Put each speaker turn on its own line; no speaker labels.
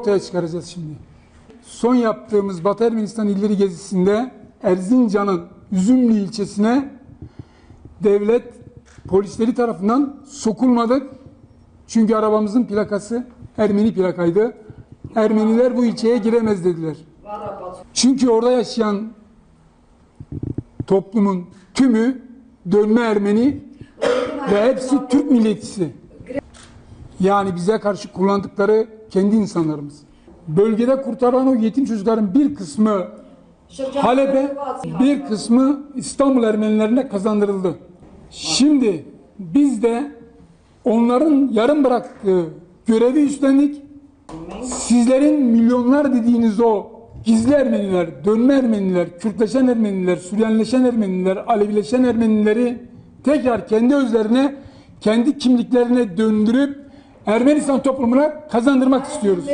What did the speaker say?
ortaya çıkaracağız şimdi. Son yaptığımız Batı Ermenistan illeri gezisinde Erzincan'ın Üzümlü ilçesine devlet polisleri tarafından sokulmadık. Çünkü arabamızın plakası Ermeni plakaydı. Ermeniler bu ilçeye giremez dediler. Çünkü orada yaşayan toplumun tümü dönme Ermeni ve hepsi Türk milletçisi. Yani bize karşı kullandıkları kendi insanlarımız. Bölgede kurtaran o yetim çocukların bir kısmı Halep'e, bir kısmı İstanbul Ermenilerine kazandırıldı. Şimdi biz de onların yarım bıraktığı görevi üstlendik. Sizlerin milyonlar dediğiniz o gizli Ermeniler, dönme Ermeniler, Kürtleşen Ermeniler, Süryanileşen Ermeniler, Alevileşen Ermenileri tekrar kendi özlerine, kendi kimliklerine döndürüp Ermenistan toplumuna kazandırmak istiyoruz.